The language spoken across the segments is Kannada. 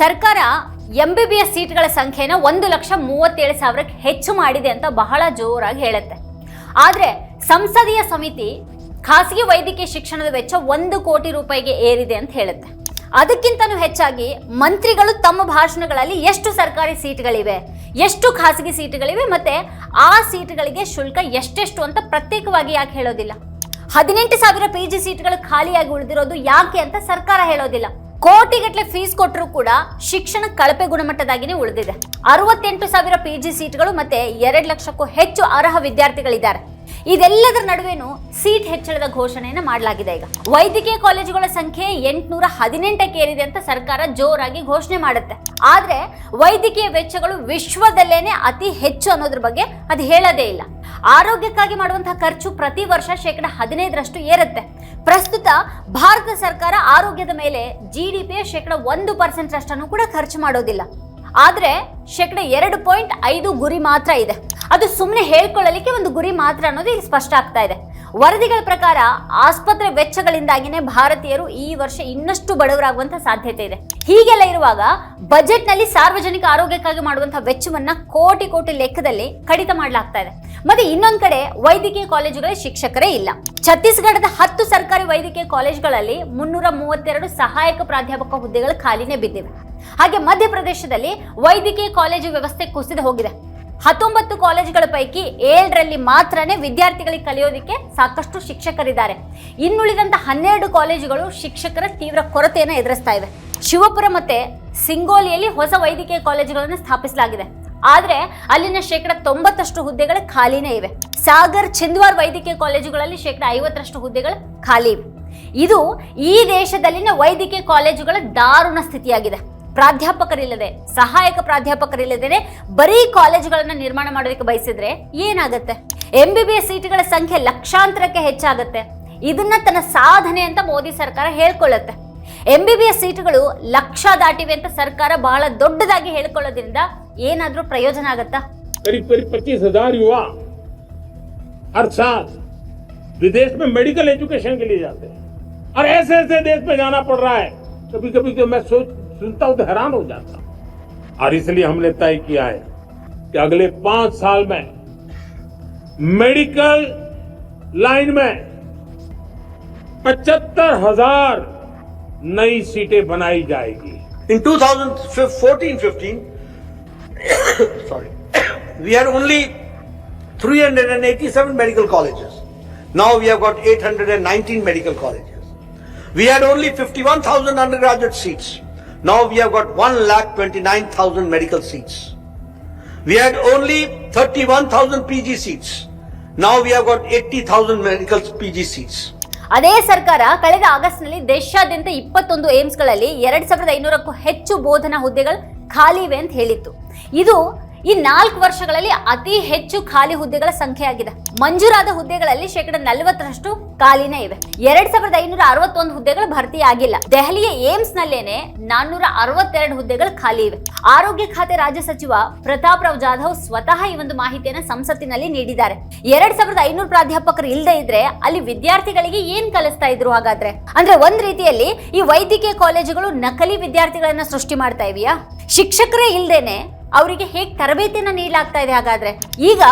ಸರ್ಕಾರ ಎಂ ಬಿ ಬಿ ಎಸ್ ಸೀಟ್ಗಳ ಸಂಖ್ಯೆನ ಒಂದು ಲಕ್ಷ ಮೂವತ್ತೇಳು ಸಾವಿರಕ್ಕೆ ಹೆಚ್ಚು ಮಾಡಿದೆ ಅಂತ ಬಹಳ ಜೋರಾಗಿ ಹೇಳುತ್ತೆ. ಆದರೆ ಸಂಸದೀಯ ಸಮಿತಿ ಖಾಸಗಿ ವೈದ್ಯಕೀಯ ಶಿಕ್ಷಣದ ವೆಚ್ಚ ಒಂದು ಕೋಟಿ ರೂಪಾಯಿಗೆ ಏರಿದೆ ಅಂತ ಹೇಳುತ್ತೆ. ಅದಕ್ಕಿಂತನೂ ಹೆಚ್ಚಾಗಿ ಮಂತ್ರಿಗಳು ತಮ್ಮ ಭಾಷಣಗಳಲ್ಲಿ ಎಷ್ಟು ಸರ್ಕಾರಿ ಸೀಟ್ಗಳಿವೆ, ಎಷ್ಟು ಖಾಸಗಿ ಸೀಟ್ಗಳಿವೆ ಮತ್ತೆ ಆ ಸೀಟ್ಗಳಿಗೆ ಶುಲ್ಕ ಎಷ್ಟೆಷ್ಟು ಅಂತ ಪ್ರತ್ಯೇಕವಾಗಿ ಯಾಕೆ ಹೇಳೋದಿಲ್ಲ? ಹದಿನೆಂಟು ಸಾವಿರ ಪಿ ಜಿ ಸೀಟ್ಗಳು ಖಾಲಿಯಾಗಿ ಉಳಿದಿರೋದು ಯಾಕೆ ಅಂತ ಸರ್ಕಾರ ಹೇಳೋದಿಲ್ಲ. ಕೋಟಿಗಟ್ಟಲೆ ಫೀಸ್ ಕೊಟ್ಟರು ಕೂಡ ಶಿಕ್ಷಣ ಕಳಪೆ ಗುಣಮಟ್ಟದಾಗಿನೇ ಉಳಿದಿದೆ. ಅರವತ್ತೆಂಟು ಸಾವಿರ ಪಿ ಜಿ ಸೀಟ್ಗಳು ಮತ್ತೆ ಎರಡು ಲಕ್ಷಕ್ಕೂ ಹೆಚ್ಚು ಅರ್ಹ ವಿದ್ಯಾರ್ಥಿಗಳಿದ್ದಾರೆ. ಇದೆಲ್ಲದರ ನಡುವೆನೂ ಸೀಟ್ ಹೆಚ್ಚಳದ ಘೋಷಣೆಯನ್ನು ಮಾಡಲಾಗಿದೆ ಈಗ. ವೈದ್ಯಕೀಯ ಕಾಲೇಜುಗಳ ಸಂಖ್ಯೆ ಎಂಟುನೂರ ಹದಿನೆಂಟಕ್ಕೆ ಏರಿದೆ ಅಂತ ಸರ್ಕಾರ ಜೋರಾಗಿ ಘೋಷಣೆ ಮಾಡುತ್ತೆ. ಆದ್ರೆ ವೈದ್ಯಕೀಯ ವೆಚ್ಚಗಳು ವಿಶ್ವದಲ್ಲೇನೆ ಅತಿ ಹೆಚ್ಚು ಅನ್ನೋದ್ರ ಬಗ್ಗೆ ಅದು ಹೇಳೋದೇ ಇಲ್ಲ. ಆರೋಗ್ಯಕ್ಕಾಗಿ ಮಾಡುವಂತಹ ಖರ್ಚು ಪ್ರತಿ ವರ್ಷ ಶೇಕಡ ಹದಿನೈದರಷ್ಟು ಏರುತ್ತೆ. ಪ್ರಸ್ತುತ ಭಾರತ ಸರ್ಕಾರ ಆರೋಗ್ಯದ ಮೇಲೆ ಜಿ ಡಿ ಪಿಯ ಶೇಕಡ ಒಂದು ಪರ್ಸೆಂಟ್ ಅಷ್ಟನ್ನು ಕೂಡ ಖರ್ಚು ಮಾಡೋದಿಲ್ಲ. ಆದ್ರೆ ಶೇಕಡ ಎರಡು ಪಾಯಿಂಟ್ ಐದು ಗುರಿ ಮಾತ್ರ ಇದೆ. ಅದು ಸುಮ್ಮನೆ ಹೇಳ್ಕೊಳ್ಳಲಿಕ್ಕೆ ಒಂದು ಗುರಿ ಮಾತ್ರ ಅನ್ನೋದು ಇಲ್ಲಿ ಸ್ಪಷ್ಟ ಆಗ್ತಾ ಇದೆ. ವರದಿಗಳ ಪ್ರಕಾರ ಆಸ್ಪತ್ರೆ ವೆಚ್ಚಗಳಿಂದಾಗಿನೇ ಭಾರತೀಯರು ಈ ವರ್ಷ ಇನ್ನಷ್ಟು ಬಡವರಾಗುವಂತ ಸಾಧ್ಯತೆ ಇದೆ. ಹೀಗೆಲ್ಲ ಇರುವಾಗ ಬಜೆಟ್ನಲ್ಲಿ ಸಾರ್ವಜನಿಕ ಆರೋಗ್ಯಕ್ಕಾಗಿ ಮಾಡುವಂತಹ ವೆಚ್ಚವನ್ನ ಕೋಟಿ ಕೋಟಿ ಲೆಕ್ಕದಲ್ಲಿ ಕಡಿತ ಮಾಡಲಾಗ್ತಾ ಇದೆ. ಮತ್ತೆ ಇನ್ನೊಂದ್ ಕಡೆ ವೈದ್ಯಕೀಯ ಕಾಲೇಜುಗಳ ಶಿಕ್ಷಕರೇ ಇಲ್ಲ. ಛತ್ತೀಸ್ಗಢದ ಹತ್ತು ಸರ್ಕಾರಿ ವೈದ್ಯಕೀಯ ಕಾಲೇಜುಗಳಲ್ಲಿ ಮುನ್ನೂರ ಮೂವತ್ತೆರಡು ಸಹಾಯಕ ಪ್ರಾಧ್ಯಾಪಕ ಹುದ್ದೆಗಳು ಖಾಲಿನೇ ಬಿದ್ದಿವೆ. ಹಾಗೆ ಮಧ್ಯಪ್ರದೇಶದಲ್ಲಿ ವೈದ್ಯಕೀಯ ಕಾಲೇಜು ವ್ಯವಸ್ಥೆ ಕುಸಿದು ಹೋಗಿದೆ. ಹತ್ತೊಂಬತ್ತು ಕಾಲೇಜುಗಳ ಪೈಕಿ ಏಳರಲ್ಲಿ ಮಾತ್ರನೇ ವಿದ್ಯಾರ್ಥಿಗಳಿಗೆ ಕಲಿಯೋದಕ್ಕೆ ಸಾಕಷ್ಟು ಶಿಕ್ಷಕರಿದ್ದಾರೆ. ಇನ್ನುಳಿದಂಥ ಹನ್ನೆರಡು ಕಾಲೇಜುಗಳು ಶಿಕ್ಷಕರ ತೀವ್ರ ಕೊರತೆಯನ್ನು ಎದುರಿಸ್ತಾ ಇವೆ. ಶಿವಪುರ ಮತ್ತೆ ಸಿಂಗೋಲಿಯಲ್ಲಿ ಹೊಸ ವೈದ್ಯಕೀಯ ಕಾಲೇಜುಗಳನ್ನು ಸ್ಥಾಪಿಸಲಾಗಿದೆ. ಆದರೆ ಅಲ್ಲಿನ ಶೇಕಡ ತೊಂಬತ್ತಷ್ಟು ಹುದ್ದೆಗಳು ಖಾಲಿನೇ ಇವೆ. ಸಾಗರ್ ಚಂದ್ವಾರ್ ವೈದ್ಯಕೀಯ ಕಾಲೇಜುಗಳಲ್ಲಿ ಶೇಕಡ ಐವತ್ತರಷ್ಟು ಹುದ್ದೆಗಳು ಖಾಲಿ ಇದು ಈ ದೇಶದಲ್ಲಿನ ವೈದ್ಯಕೀಯ ಕಾಲೇಜುಗಳ ದಾರುಣ ಸ್ಥಿತಿಯಾಗಿದೆ. ಪ್ರಾಧ್ಯಾಪಕರಿಲ್ಲದೆ ಸಹಾಯಕ ಪ್ರಾಧ್ಯಾಪಕರಿಲ್ಲದೆ ಬರೀ ಕಾಲೇಜುಗಳನ್ನ ನಿರ್ಮಾಣ ಮಾಡೋದಕ್ಕೆ ಬಯಸಿದ್ರೆ ಏನಾಗುತ್ತೆ ಎಂ ಬಿ ಬಿ ಎಸ್ ಸೀಟ್ಗಳ ಸಂಖ್ಯೆ ಲಕ್ಷಾಂತರಕ್ಕೆ ಹೆಚ್ಚಾಗುತ್ತೆ ಇದನ್ನ ತನ್ನ ಸಾಧನೆ ಅಂತ ಮೋದಿ ಸರ್ಕಾರ ಹೇಳ್ಕೊಳ್ಳುತ್ತೆ ಎಂ ಬಿ ಬಿ ಎಸ್ ಸೀಟುಗಳು ಲಕ್ಷ ದಾಟಿವೆ ಅಂತ ಸರ್ಕಾರ ಬಹಳ ದೊಡ್ಡದಾಗಿ ಹೇಳ್ಕೊಳ್ಳೋದ್ರಿಂದ ಏನಾದ್ರೂ ಪ್ರಯೋಜನ ಆಗತ್ತಾ करीब करीब पच्चीस हजार युवा हर साल विदेश में मेडिकल एजुकेशन के लिए जाते हैं और ऐसे ऐसे देश में जाना पड़ रहा है कभी कभी तो मैं सोच सुनता हूँ तो हैरान हो जाता और इसलिए हमने तय किया है कि अगले पाँच साल में मेडिकल लाइन में पचहत्तर हज़ार नई सीटें बनाई जाएगी। In 2014-15 sorry we are only 387 medical colleges now we have got 819 medical colleges we had only fifty one thousand undergraduate seats Now we have got 1,29,000 medical seats. We had only 31,000 PG seats. Now we have got 80,000 medical PG seats. ಅದೇ ಸರ್ಕಾರ ಕಳೆದ ಆಗಸ್ಟ್ನಲ್ಲಿ ದೇಶಾದ್ಯಂತ ಇಪ್ಪತ್ತೊಂದು ಏಮ್ಸ್ಗಳಲ್ಲಿ ಎರಡ್ ಸಾವಿರದ ಐನೂರಕ್ಕೂ ಹೆಚ್ಚು ಬೋಧನಾ ಹುದ್ದೆಗಳು ಖಾಲಿ ಇವೆ ಅಂತ ಹೇಳಿತ್ತು ಇದು ಈ ನಾಲ್ಕು ವರ್ಷಗಳಲ್ಲಿ ಅತಿ ಹೆಚ್ಚು ಖಾಲಿ ಹುದ್ದೆಗಳ ಸಂಖ್ಯೆ ಆಗಿದೆ ಮಂಜೂರಾದ ಹುದ್ದೆಗಳಲ್ಲಿ ಶೇಕಡ ನಲವತ್ತರಷ್ಟು ಖಾಲಿನೇ ಇವೆ. ಎರಡ್ ಸಾವಿರದ ಐನೂರ ಅರವತ್ತೊಂದು ಹುದ್ದೆಗಳು ಭರ್ತಿ ಆಗಿಲ್ಲ. ದೆಹಲಿಯ ಏಮ್ಸ್ ನಲ್ಲೇನೆ ನಾನ್ನೂರ ಅರವತ್ತೆರಡು ಹುದ್ದೆಗಳು ಖಾಲಿ ಇವೆ. ಆರೋಗ್ಯ ಖಾತೆ ರಾಜ್ಯ ಸಚಿವ ಪ್ರತಾಪ್ ರಾವ್ ಜಾಧವ್ ಸ್ವತಃ ಈ ಒಂದು ಮಾಹಿತಿಯನ್ನು ಸಂಸತ್ತಿನಲ್ಲಿ ನೀಡಿದ್ದಾರೆ. ಎರಡ್ ಸಾವಿರದ ಐನೂರು ಪ್ರಾಧ್ಯಾಪಕರು ಇಲ್ಲದೆ ಇದ್ರೆ ಅಲ್ಲಿ ವಿದ್ಯಾರ್ಥಿಗಳಿಗೆ ಏನ್ ಕಲಿಸ್ತಾ ಇದ್ರು ಹಾಗಾದ್ರೆ? ಅಂದ್ರೆ ಒಂದ್ ರೀತಿಯಲ್ಲಿ ಈ ವೈದ್ಯಕೀಯ ಕಾಲೇಜುಗಳು ನಕಲಿ ವಿದ್ಯಾರ್ಥಿಗಳನ್ನ ಸೃಷ್ಟಿ ಮಾಡ್ತಾ ಇವೆಯಾ? ಶಿಕ್ಷಕರೇ ಇಲ್ದೇನೆ ಅವರಿಗೆ ಹೇಗೆ ತರಬೇತಿಯನ್ನು ನೀಡಲಾಗ್ತಾ ಇದೆ ಹಾಗಾದ್ರೆ? ಈಗ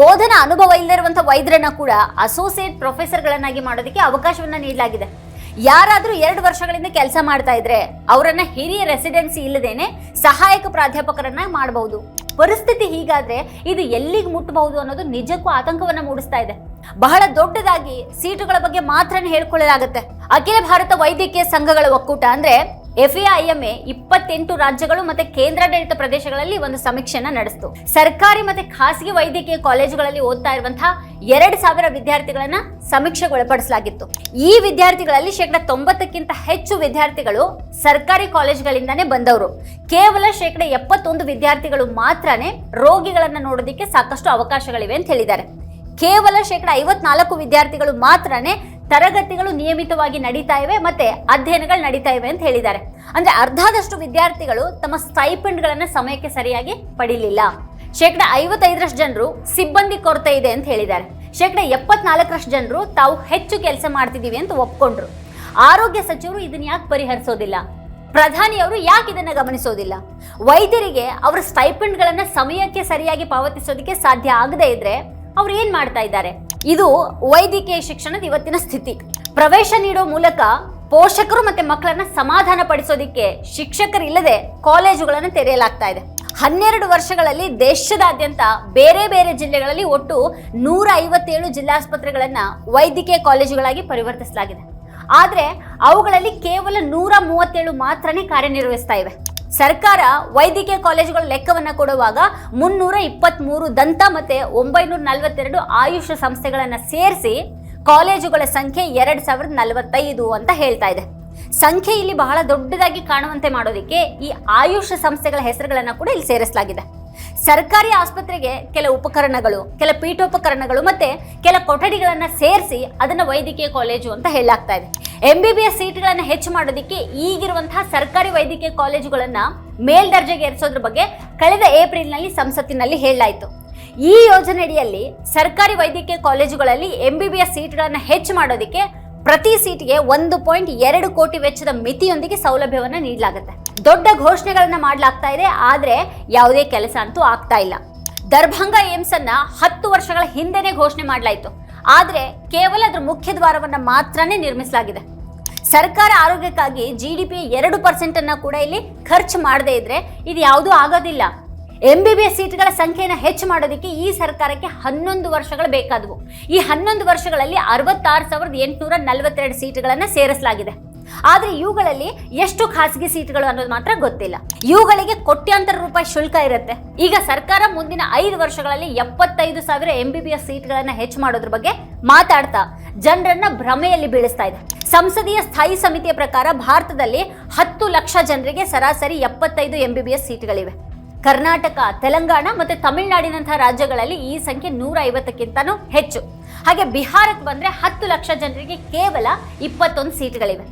ಬೋಧನಾ ಅನುಭವ ಇಲ್ಲದಿರುವಂತ ವೈದ್ಯರನ್ನ ಕೂಡ ಅಸೋಸಿಯೇಟ್ ಪ್ರೊಫೆಸರ್ಗಳನ್ನಾಗಿ ಮಾಡೋದಕ್ಕೆ ಅವಕಾಶವನ್ನ ನೀಡಲಾಗಿದೆ. ಯಾರಾದರೂ ಎರಡು ವರ್ಷಗಳಿಂದ ಕೆಲಸ ಮಾಡ್ತಾ ಇದ್ರೆ ಅವರನ್ನ ಹಿರಿಯ ರೆಸಿಡೆನ್ಸಿ ಇಲ್ಲದೇನೆ ಸಹಾಯಕ ಪ್ರಾಧ್ಯಾಪಕರನ್ನ ಮಾಡಬಹುದು. ಪರಿಸ್ಥಿತಿ ಹೀಗಾದ್ರೆ ಇದು ಎಲ್ಲಿಗೆ ಮುಟ್ಟಬಹುದು ಅನ್ನೋದು ನಿಜಕ್ಕೂ ಆತಂಕವನ್ನ ಮೂಡಿಸ್ತಾ ಇದೆ. ಬಹಳ ದೊಡ್ಡದಾಗಿ ಸೀಟುಗಳ ಬಗ್ಗೆ ಮಾತ್ರ ಹೇಳ್ಕೊಳ್ಳಲಾಗುತ್ತೆ. ಅಖಿಲ ಭಾರತ ವೈದ್ಯಕೀಯ ಸಂಘಗಳ ಒಕ್ಕೂಟ ಅಂದ್ರೆ ಎಫ್ಎಐಎಂಎ ಇಪ್ಪತ್ತೆಂಟು ರಾಜ್ಯಗಳು ಮತ್ತೆ ಕೇಂದ್ರಾಡಳಿತ ಪ್ರದೇಶಗಳಲ್ಲಿ ಒಂದು ಸಮೀಕ್ಷೆಯನ್ನ ನಡೆಸಿತು. ಸರ್ಕಾರಿ ಮತ್ತೆ ಖಾಸಗಿ ವೈದ್ಯಕೀಯ ಕಾಲೇಜುಗಳಲ್ಲಿ ಓದ್ತಾ ಇರುವಂತಹ ಎರಡು ಸಾವಿರ ವಿದ್ಯಾರ್ಥಿಗಳನ್ನ ಸಮೀಕ್ಷೆಗೊಳಪಡಿಸಲಾಗಿತ್ತು. ಈ ವಿದ್ಯಾರ್ಥಿಗಳಲ್ಲಿ ಶೇಕಡ ತೊಂಬತ್ತಕ್ಕಿಂತ ಹೆಚ್ಚು ವಿದ್ಯಾರ್ಥಿಗಳು ಸರ್ಕಾರಿ ಕಾಲೇಜುಗಳಿಂದಾನೇ ಬಂದವರು. ಕೇವಲ ಶೇಕಡ ಎಪ್ಪತ್ತೊಂದು ವಿದ್ಯಾರ್ಥಿಗಳು ಮಾತ್ರನೇ ರೋಗಿಗಳನ್ನ ನೋಡೋದಕ್ಕೆ ಸಾಕಷ್ಟು ಅವಕಾಶಗಳಿವೆ ಅಂತ ಹೇಳಿದ್ದಾರೆ. ಕೇವಲ ಶೇಕಡ ಐವತ್ನಾಲ್ಕು ವಿದ್ಯಾರ್ಥಿಗಳು ಮಾತ್ರನೇ ತರಗತಿಗಳು ನಿಯಮಿತವಾಗಿ ನಡೀತಾ ಇವೆ ಮತ್ತೆ ಅಧ್ಯಯನಗಳು ನಡೀತಾ ಇವೆ ಅಂತ ಹೇಳಿದ್ದಾರೆ. ಅಂದ್ರೆ ಅರ್ಧದಷ್ಟು ವಿದ್ಯಾರ್ಥಿಗಳು ತಮ್ಮ ಸ್ಟೈಪೆಂಡ್ಗಳನ್ನ ಸಮಯಕ್ಕೆ ಸರಿಯಾಗಿ ಪಡಿಲಿಲ್ಲ. ಶೇಕಡ ಐವತ್ತೈದರಷ್ಟು ಜನರು ಸಿಬ್ಬಂದಿ ಕೊರತೆ ಇದೆ ಅಂತ ಹೇಳಿದ್ದಾರೆ. ಶೇಕಡ ಎಪ್ಪತ್ನಾಲ್ಕರಷ್ಟು ಜನರು ತಾವು ಹೆಚ್ಚು ಕೆಲಸ ಮಾಡ್ತಿದ್ದೀವಿ ಅಂತ ಒಪ್ಕೊಂಡ್ರು. ಆರೋಗ್ಯ ಸಚಿವರು ಇದನ್ನ ಯಾಕೆ ಪರಿಹರಿಸೋದಿಲ್ಲ? ಪ್ರಧಾನಿಯವರು ಯಾಕೆ ಇದನ್ನ ಗಮನಿಸೋದಿಲ್ಲ? ವೈದ್ಯರಿಗೆ ಅವರ ಸ್ಟೈಪೆಂಡ್ಗಳನ್ನ ಸಮಯಕ್ಕೆ ಸರಿಯಾಗಿ ಪಾವತಿಸೋದಕ್ಕೆ ಸಾಧ್ಯ ಆಗದೇ ಇದ್ರೆ ಅವ್ರು ಏನ್ ಮಾಡ್ತಾ ಇದ್ದಾರೆ? ಇದು ವೈದ್ಯಕೀಯ ಶಿಕ್ಷಣದ ಇವತ್ತಿನ ಸ್ಥಿತಿ. ಪ್ರವೇಶ ನೀಡೋ ಮೂಲಕ ಪೋಷಕರು ಮತ್ತೆ ಮಕ್ಕಳನ್ನ ಸಮಾಧಾನ ಪಡಿಸೋದಿಕ್ಕೆ ಶಿಕ್ಷಕರಿಲ್ಲದೆ ಕಾಲೇಜುಗಳನ್ನು ತೆರೆಯಲಾಗ್ತಾ ಇದೆ. ಹನ್ನೆರಡು ವರ್ಷಗಳಲ್ಲಿ ದೇಶದಾದ್ಯಂತ ಬೇರೆ ಬೇರೆ ಜಿಲ್ಲೆಗಳಲ್ಲಿ ಒಟ್ಟು ನೂರ ಐವತ್ತೇಳು ಜಿಲ್ಲಾಸ್ಪತ್ರೆಗಳನ್ನ ವೈದ್ಯಕೀಯ ಕಾಲೇಜುಗಳಾಗಿ ಪರಿವರ್ತಿಸಲಾಗಿದೆ. ಆದ್ರೆ ಅವುಗಳಲ್ಲಿ ಕೇವಲ ನೂರ ಮೂವತ್ತೇಳು ಮಾತ್ರನೇ ಕಾರ್ಯನಿರ್ವಹಿಸ್ತಾ ಇವೆ. ಸರ್ಕಾರ ವೈದ್ಯಕೀಯ ಕಾಲೇಜುಗಳ ಲೆಕ್ಕವನ್ನ ಕೊಡುವಾಗ ಮುನ್ನೂರ ಇಪ್ಪತ್ಮೂರು ದಂತ ಮತ್ತೆ ಒಂಬೈನೂರ ನಲವತ್ತೆರಡು ಆಯುಷ್ ಸಂಸ್ಥೆಗಳನ್ನ ಸೇರಿಸಿ ಕಾಲೇಜುಗಳ ಸಂಖ್ಯೆ ಎರಡ್ ಸಾವಿರದ ನಲವತ್ತೈದು ಅಂತ ಹೇಳ್ತಾ ಇದೆ. ಸಂಖ್ಯೆ ಇಲ್ಲಿ ಬಹಳ ದೊಡ್ಡದಾಗಿ ಕಾಣುವಂತೆ ಮಾಡೋದಕ್ಕೆ ಈ ಆಯುಷ್ ಸಂಸ್ಥೆಗಳ ಹೆಸರುಗಳನ್ನ ಕೂಡ ಇಲ್ಲಿ ಸೇರಿಸಲಾಗಿದೆ. ಸರ್ಕಾರಿ ಆಸ್ಪತ್ರೆಗೆ ಕೆಲ ಉಪಕರಣಗಳು, ಕೆಲ ಪೀಠೋಪಕರಣಗಳು ಮತ್ತೆ ಕೆಲ ಕೊಠಡಿಗಳನ್ನ ಸೇರಿಸಿ ಅದನ್ನ ವೈದ್ಯಕೀಯ ಕಾಲೇಜು ಅಂತ ಹೇಳಲಾಗ್ತಾ ಇದೆ. ಎಂ ಬಿ ಬಿ ಎಸ್ ಸೀಟ್ಗಳನ್ನ ಹೆಚ್ಚು ಮಾಡೋದಕ್ಕೆ ಈಗಿರುವಂತಹ ಸರ್ಕಾರಿ ವೈದ್ಯಕೀಯ ಕಾಲೇಜುಗಳನ್ನ ಮೇಲ್ದರ್ಜೆಗೆ ಏರಿಸೋದ್ರ ಬಗ್ಗೆ ಕಳೆದ ಏಪ್ರಿಲ್ನಲ್ಲಿ ಸಂಸತ್ತಿನಲ್ಲಿ ಹೇಳಲಾಯಿತು. ಈ ಯೋಜನೆಯಡಿಯಲ್ಲಿ ಸರ್ಕಾರಿ ವೈದ್ಯಕೀಯ ಕಾಲೇಜುಗಳಲ್ಲಿ ಎಂ ಬಿ ಬಿ ಎಸ್ ಸೀಟ್ಗಳನ್ನು ಹೆಚ್ಚು ಮಾಡೋದಕ್ಕೆ ಪ್ರತಿ ಸೀಟ್ಗೆ ಒಂದು ಪಾಯಿಂಟ್ ಎರಡು ಕೋಟಿ ವೆಚ್ಚದ ಮಿತಿಯೊಂದಿಗೆ ಸೌಲಭ್ಯವನ್ನು ನೀಡಲಾಗುತ್ತೆ. ದೊಡ್ಡ ಘೋಷಣೆಗಳನ್ನು ಮಾಡಲಾಗ್ತಾ ಇದೆ, ಆದ್ರೆ ಯಾವುದೇ ಕೆಲಸ ಅಂತೂ ಆಗ್ತಾ ಇಲ್ಲ. ದರ್ಭಂಗ ಏಮ್ಸ್ ಅನ್ನ ಹತ್ತು ವರ್ಷಗಳ ಹಿಂದೆನೆ ಘೋಷಣೆ ಮಾಡಲಾಯಿತು. ಆದ್ರೆ ಕೇವಲ ಅದರ ಮುಖ್ಯ ದ್ವಾರವನ್ನ ಮಾತ್ರನೇ ನಿರ್ಮಿಸಲಾಗಿದೆ. ಸರ್ಕಾರ ಆರೋಗ್ಯಕ್ಕಾಗಿ ಜಿ ಡಿ ಪಿ ಎರಡು ಪರ್ಸೆಂಟನ್ನು ಕೂಡ ಇಲ್ಲಿ ಖರ್ಚು ಮಾಡದೇ ಇದ್ರೆ ಇದು ಯಾವುದೂ ಆಗೋದಿಲ್ಲ. ಎಂ ಬಿ ಬಿ ಎಸ್ ಸೀಟ್ಗಳ ಸಂಖ್ಯೆಯನ್ನು ಹೆಚ್ಚು ಮಾಡೋದಕ್ಕೆ ಈ ಸರ್ಕಾರಕ್ಕೆ ಹನ್ನೊಂದು ವರ್ಷಗಳು ಬೇಕಾದವು. ಈ ಹನ್ನೊಂದು ವರ್ಷಗಳಲ್ಲಿ ಅರವತ್ತಾರು ಸಾವಿರದ ಎಂಟುನೂರ ನಲವತ್ತೆರಡು ಸೀಟ್ಗಳನ್ನು ಸೇರಿಸಲಾಗಿದೆ. ಆದರೆ ಇವುಗಳಲ್ಲಿ ಎಷ್ಟು ಖಾಸಗಿ ಸೀಟ್ಗಳು ಅನ್ನೋದು ಮಾತ್ರ ಗೊತ್ತಿಲ್ಲ. ಇವುಗಳಿಗೆ ಕೋಟ್ಯಾಂತರ ರೂಪಾಯಿ ಶುಲ್ಕ ಇರುತ್ತೆ. ಈಗ ಸರ್ಕಾರ ಮುಂದಿನ ಐದು ವರ್ಷಗಳಲ್ಲಿ ಎಪ್ಪತ್ತೈದು ಸಾವಿರ ಎಂ ಬಿ ಬಿ ಎಸ್ ಸೀಟ್ಗಳನ್ನು ಹೆಚ್ಚು ಮಾಡೋದ್ರ ಬಗ್ಗೆ ಮಾತಾಡ್ತಾ ಜನರನ್ನ ಭ್ರಮೆಯಲ್ಲಿ ಬೀಳಿಸ್ತಾ ಇದೆ. ಸಂಸದೀಯ ಸ್ಥಾಯಿ ಸಮಿತಿಯ ಪ್ರಕಾರ ಭಾರತದಲ್ಲಿ ಹತ್ತು ಲಕ್ಷ ಜನರಿಗೆ ಸರಾಸರಿ ಎಪ್ಪತ್ತೈದು ಎಂ ಬಿ ಬಿ ಎಸ್ ಸೀಟ್ಗಳಿವೆ ಕರ್ನಾಟಕ, ತೆಲಂಗಾಣ ಮತ್ತೆ ತಮಿಳುನಾಡಿನಂತಹ ರಾಜ್ಯಗಳಲ್ಲಿ ಈ ಸಂಖ್ಯೆ ನೂರ ಐವತ್ತಕ್ಕಿಂತನೂ ಹೆಚ್ಚು. ಹಾಗೆ ಬಿಹಾರಕ್ಕೆ ಬಂದ್ರೆ ಹತ್ತು ಲಕ್ಷ ಜನರಿಗೆ ಕೇವಲ ಇಪ್ಪತ್ತೊಂದು ಸೀಟ್ಗಳಿವೆ.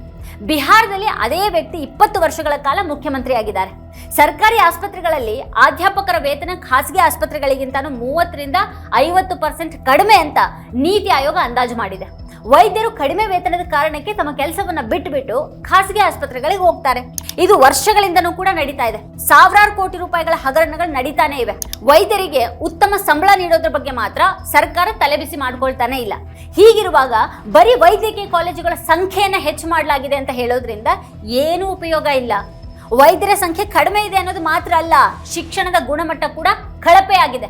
ಬಿಹಾರದಲ್ಲಿ ಅದೇ ವ್ಯಕ್ತಿ ಇಪ್ಪತ್ತು ವರ್ಷಗಳ ಕಾಲ ಮುಖ್ಯಮಂತ್ರಿಯಾಗಿದ್ದಾರೆ. ಸರ್ಕಾರಿ ಆಸ್ಪತ್ರೆಗಳಲ್ಲಿ ಅಧ್ಯಾಪಕರ ವೇತನ ಖಾಸಗಿ ಆಸ್ಪತ್ರೆಗಳಿಗಿಂತನೂ ಮೂವತ್ತರಿಂದ ಐವತ್ತು ಪರ್ಸೆಂಟ್ ಕಡಿಮೆ ಅಂತ ನೀತಿ ಆಯೋಗ ಅಂದಾಜು ಮಾಡಿದೆ. ವೈದ್ಯರು ಕಡಿಮೆ ವೇತನದ ಕಾರಣಕ್ಕೆ ತಮ್ಮ ಕೆಲಸವನ್ನ ಬಿಟ್ಟುಬಿಟ್ಟು ಖಾಸಗಿ ಆಸ್ಪತ್ರೆಗಳಿಗೆ ಹೋಗ್ತಾರೆ. ಇದು ವರ್ಷಗಳಿಂದನೂ ಕೂಡ ನಡೀತಾ ಇದೆ. ಸಾವಿರಾರು ಕೋಟಿ ರೂಪಾಯಿಗಳ ಹಗರಣಗಳು ನಡೀತಾನೆ ಇವೆ. ವೈದ್ಯರಿಗೆ ಉತ್ತಮ ಸಂಬಳ ನೀಡೋದ್ರ ಬಗ್ಗೆ ಮಾತ್ರ ಸರ್ಕಾರ ತಲೆಬಿಸಿ ಮಾಡ್ಕೊಳ್ತಾನೆ ಇಲ್ಲ. ಹೀಗಿರುವಾಗ ಬರೀ ವೈದ್ಯಕೀಯ ಕಾಲೇಜುಗಳ ಸಂಖ್ಯೆಯನ್ನ ಹೆಚ್ಚು ಮಾಡಲಾಗಿದೆ ಅಂತ ಹೇಳೋದ್ರಿಂದ ಏನೂ ಉಪಯೋಗ ಇಲ್ಲ. ವೈದ್ಯರ ಸಂಖ್ಯೆ ಕಡಿಮೆ ಇದೆ ಅನ್ನೋದು ಮಾತ್ರ ಅಲ್ಲ, ಶಿಕ್ಷಣದ ಗುಣಮಟ್ಟ ಕೂಡ ಕಳಪೆ ಆಗಿದೆ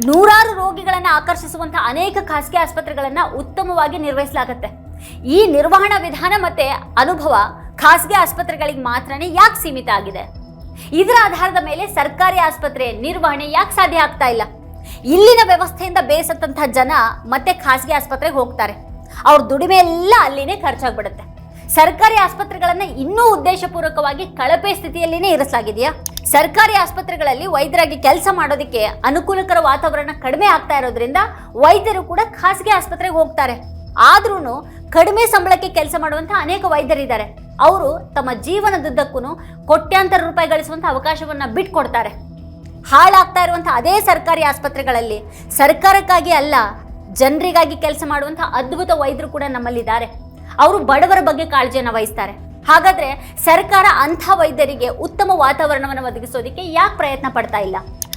ನೂರಾರು ರೋಗಿಗಳನ್ನು ಆಕರ್ಷಿಸುವಂತಹ ಅನೇಕ ಖಾಸಗಿ ಆಸ್ಪತ್ರೆಗಳನ್ನು ಉತ್ತಮವಾಗಿ ನಿರ್ವಹಿಸಲಾಗುತ್ತೆ. ಈ ನಿರ್ವಹಣಾ ವಿಧಾನ ಮತ್ತೆ ಅನುಭವ ಖಾಸಗಿ ಆಸ್ಪತ್ರೆಗಳಿಗೆ ಮಾತ್ರನೇ ಯಾಕೆ ಸೀಮಿತ ಆಗಿದೆ? ಇದರ ಆಧಾರದ ಮೇಲೆ ಸರ್ಕಾರಿ ಆಸ್ಪತ್ರೆ ನಿರ್ವಹಣೆ ಯಾಕೆ ಸಾಧ್ಯ ಆಗ್ತಾ ಇಲ್ಲ? ಇಲ್ಲಿನ ವ್ಯವಸ್ಥೆಯಿಂದ ಬೇಸತ್ತಂತಹ ಜನ ಮತ್ತೆ ಖಾಸಗಿ ಆಸ್ಪತ್ರೆಗೆ ಹೋಗ್ತಾರೆ. ಅವ್ರ ದುಡಿಮೆ ಎಲ್ಲ ಅಲ್ಲಿನೇ ಖರ್ಚಾಗ್ಬಿಡುತ್ತೆ. ಸರ್ಕಾರಿ ಆಸ್ಪತ್ರೆಗಳನ್ನ ಇನ್ನೂ ಉದ್ದೇಶಪೂರ್ವಕವಾಗಿ ಕಳಪೆ ಸ್ಥಿತಿಯಲ್ಲಿನೇ ಇರಿಸಲಾಗಿದೆಯಾ? ಸರ್ಕಾರಿ ಆಸ್ಪತ್ರೆಗಳಲ್ಲಿ ವೈದ್ಯರಾಗಿ ಕೆಲಸ ಮಾಡೋದಕ್ಕೆ ಅನುಕೂಲಕರ ವಾತಾವರಣ ಕಡಿಮೆ ಆಗ್ತಾ ಇರೋದ್ರಿಂದ ವೈದ್ಯರು ಕೂಡ ಖಾಸಗಿ ಆಸ್ಪತ್ರೆಗೆ ಹೋಗ್ತಾರೆ. ಆದ್ರೂ ಕಡಿಮೆ ಸಂಬಳಕ್ಕೆ ಕೆಲಸ ಮಾಡುವಂತಹ ಅನೇಕ ವೈದ್ಯರಿದ್ದಾರೆ. ಅವರು ತಮ್ಮ ಜೀವನದುದ್ದಕ್ಕೂ ಕೋಟ್ಯಾಂತರ ರೂಪಾಯಿ ಗಳಿಸುವಂತ ಅವಕಾಶವನ್ನ ಬಿಟ್ಕೊಡ್ತಾರೆ. ಹಾಳಾಗ್ತಾ ಇರುವಂತಹ ಅದೇ ಸರ್ಕಾರಿ ಆಸ್ಪತ್ರೆಗಳಲ್ಲಿ ಸರ್ಕಾರಕ್ಕಾಗಿ ಅಲ್ಲ, ಜನರಿಗಾಗಿ ಕೆಲಸ ಮಾಡುವಂತಹ ಅದ್ಭುತ ವೈದ್ಯರು ಕೂಡ ನಮ್ಮಲ್ಲಿದ್ದಾರೆ. ಅವರು ಬಡವರ ಬಗ್ಗೆ ಕಾಳಜಿಯನ್ನು ವಹಿಸ್ತಾರೆ. ಹಾಗಾದ್ರೆ ಸರ್ಕಾರ ಅಂಥ ವೈದ್ಯರಿಗೆ ಉತ್ತಮ ವಾತಾವರಣವನ್ನು ಒದಗಿಸೋದಕ್ಕೆ ಯಾಕೆ ಪ್ರಯತ್ನ ಪಡ್ತಾ ಇಲ್ಲ?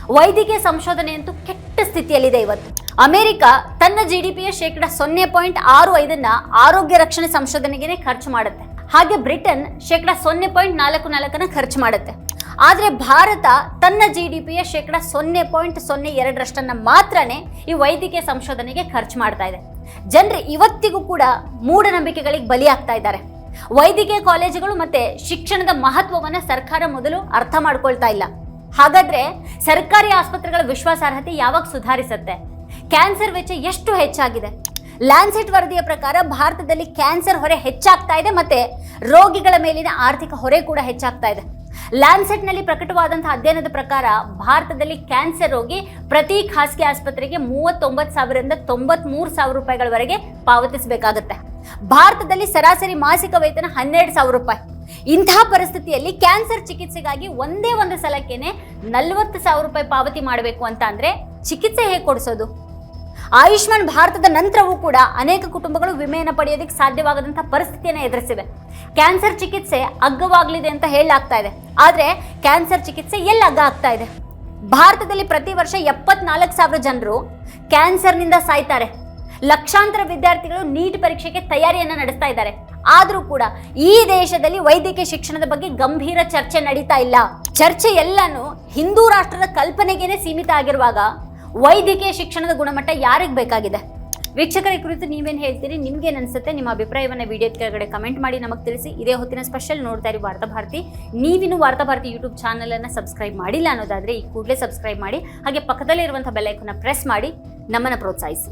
ವೈದ್ಯಕೀಯ ಸಂಶೋಧನೆ ಅಂತೂ ಕೆಟ್ಟ ಸ್ಥಿತಿಯಲ್ಲಿದೆ ಇವತ್ತು. ಅಮೆರಿಕ ತನ್ನ ಜಿ ಡಿ ಪಿಯ ಶೇಕಡ ಸೊನ್ನೆ ಪಾಯಿಂಟ್ ಆರು ಐದನ್ನ ಆರೋಗ್ಯ ರಕ್ಷಣೆ ಸಂಶೋಧನೆಗೆ ಖರ್ಚು ಮಾಡುತ್ತೆ. ಹಾಗೆ ಬ್ರಿಟನ್ ಶೇಕಡ ಸೊನ್ನೆ ಪಾಯಿಂಟ್ ನಾಲ್ಕು ನಾಲ್ಕನ್ನ ಖರ್ಚು ಮಾಡುತ್ತೆ. ಆದರೆ ಭಾರತ ತನ್ನ ಜಿ ಡಿ ಪಿಯ ಶೇಕಡ ಸೊನ್ನೆ ಪಾಯಿಂಟ್ ಸೊನ್ನೆ ಎರಡರಷ್ಟನ್ನು ಮಾತ್ರನೇ ಈ ವೈದ್ಯಕೀಯ ಸಂಶೋಧನೆಗೆ ಖರ್ಚು ಮಾಡ್ತಾ ಇದೆ. ಜನರು ಇವತ್ತಿಗೂ ಕೂಡ ಮೂಢನಂಬಿಕೆಗಳಿಗೆ ಬಲಿಯಾಗ್ತಾ ಇದ್ದಾರೆ. ವೈದ್ಯಕೀಯ ಕಾಲೇಜುಗಳು ಮತ್ತೆ ಶಿಕ್ಷಣದ ಮಹತ್ವವನ್ನು ಸರ್ಕಾರ ಮೊದಲು ಅರ್ಥ ಮಾಡ್ಕೊಳ್ತಾ ಇಲ್ಲ. ಹಾಗಾದ್ರೆ ಸರ್ಕಾರಿ ಆಸ್ಪತ್ರೆಗಳ ವಿಶ್ವಾಸಾರ್ಹತೆ ಯಾವಾಗ ಸುಧಾರಿಸುತ್ತೆ? ಕ್ಯಾನ್ಸರ್ ವೆಚ್ಚ ಎಷ್ಟು ಹೆಚ್ಚಾಗಿದೆ? ಲ್ಯಾನ್ಸೆಟ್ ವರದಿಯ ಪ್ರಕಾರ ಭಾರತದಲ್ಲಿ ಕ್ಯಾನ್ಸರ್ ಹೊರೆ ಹೆಚ್ಚಾಗ್ತಾ ಇದೆ ಮತ್ತೆ ರೋಗಿಗಳ ಮೇಲಿನ ಆರ್ಥಿಕ ಹೊರೆ ಕೂಡ ಹೆಚ್ಚಾಗ್ತಾ ಇದೆ. ಲ್ಯಾನ್ಸೆಟ್ನಲ್ಲಿ ಪ್ರಕಟವಾದಂತಹ ಅಧ್ಯಯನದ ಪ್ರಕಾರ ಭಾರತದಲ್ಲಿ ಕ್ಯಾನ್ಸರ್ ರೋಗಿ ಪ್ರತಿ ಖಾಸಗಿ ಆಸ್ಪತ್ರೆಗೆ ಮೂವತ್ತೊಂಬತ್ತು ಸಾವಿರದಿಂದ ತೊಂಬತ್ಮೂರು ಸಾವಿರ ರೂಪಾಯಿಗಳವರೆಗೆ ಪಾವತಿಸಬೇಕಾಗುತ್ತೆ. ಭಾರತದಲ್ಲಿ ಸರಾಸರಿ ಮಾಸಿಕ ವೇತನ ಹನ್ನೆರಡು ಸಾವಿರ ರೂಪಾಯಿ. ಇಂತಹ ಪರಿಸ್ಥಿತಿಯಲ್ಲಿ ಕ್ಯಾನ್ಸರ್ ಚಿಕಿತ್ಸೆಗಾಗಿ ಒಂದೇ ಒಂದು ಸಲಕ್ಕೇನೆ ನಲ್ವತ್ತು ಸಾವಿರ ರೂಪಾಯಿ ಪಾವತಿ ಮಾಡಬೇಕು ಅಂತ ಅಂದ್ರೆ ಚಿಕಿತ್ಸೆ ಹೇಗೆ ಕೊಡಿಸೋದು? ಆಯುಷ್ಮಾನ್ ಭಾರತದ ನಂತರವೂ ಕೂಡ ಅನೇಕ ಕುಟುಂಬಗಳು ವಿಮೆಯನ್ನು ಪಡೆಯೋದಕ್ಕೆ ಸಾಧ್ಯವಾಗದಂತಹ ಪರಿಸ್ಥಿತಿಯನ್ನು ಎದುರಿಸಿವೆ. ಕ್ಯಾನ್ಸರ್ ಚಿಕಿತ್ಸೆ ಅಗ್ಗವಾಗಲಿದೆ ಅಂತ ಹೇಳಲಾಗ್ತಾ ಇದೆ. ಆದರೆ ಕ್ಯಾನ್ಸರ್ ಚಿಕಿತ್ಸೆ ಎಲ್ಲಿ ಅಗ್ಗ ಆಗ್ತಾ ಇದೆ? ಭಾರತದಲ್ಲಿ ಪ್ರತಿ ವರ್ಷ ಎಪ್ಪತ್ನಾಲ್ಕು ಸಾವಿರ ಜನರು ಕ್ಯಾನ್ಸರ್ನಿಂದ ಸಾಯ್ತಾರೆ. ಲಕ್ಷಾಂತರ ವಿದ್ಯಾರ್ಥಿಗಳು ನೀಟ್ ಪರೀಕ್ಷೆಗೆ ತಯಾರಿಯನ್ನ ನಡೆಸ್ತಾ ಇದ್ದಾರೆ. ಆದರೂ ಕೂಡ ಈ ದೇಶದಲ್ಲಿ ವೈದ್ಯಕೀಯ ಶಿಕ್ಷಣದ ಬಗ್ಗೆ ಗಂಭೀರ ಚರ್ಚೆ ನಡೀತಾ ಇಲ್ಲ. ಚರ್ಚೆ ಎಲ್ಲಾನು ಹಿಂದೂ ರಾಷ್ಟ್ರದ ಕಲ್ಪನೆಗೇನೆ ಸೀಮಿತ ಆಗಿರುವಾಗ ವೈದ್ಯಕೀಯ ಶಿಕ್ಷಣದ ಗುಣಮಟ್ಟ ಯಾರಿಗೆ ಬೇಕಾಗಿದೆ? ವೀಕ್ಷಕರ, ಈ ಕುರಿತು ನೀವೇನು ಹೇಳ್ತೀರಿ? ನಿಮ್ಗೆ ಅನ್ಸುತ್ತೆ? ನಿಮ್ಮ ಅಭಿಪ್ರಾಯವನ್ನ ವಿಡಿಯೋ ಕೆಳಗಡೆ ಕಮೆಂಟ್ ಮಾಡಿ, ನಮಗೆ ತಿಳಿಸಿ. ಇದೇ ಹೊತ್ತಿನ ಸ್ಪೆಷಲ್ ನೋಡ್ತಾ ಇರಿ ವಾರ್ತಾ ಭಾರತಿ. ನೀವಿನ್ನು ವಾರ್ತಾ ಭಾರತಿ ಯೂಟ್ಯೂಬ್ ಚಾನಲ್ ಅನ್ನ ಸಬ್ಸ್ಕ್ರೈಬ್ ಮಾಡಿಲ್ಲ ಅನ್ನೋದಾದ್ರೆ ಈ ಕೂಡಲೇ ಸಬ್ಸ್ಕ್ರೈಬ್ ಮಾಡಿ, ಹಾಗೆ ಪಕ್ಕದಲ್ಲಿರುವಂತಹ ಬೆಲ್ಲೈಕನ್ನ ಪ್ರೆಸ್ ಮಾಡಿ, ನಮ್ಮನ್ನ ಪ್ರೋತ್ಸಾಹಿಸಿ.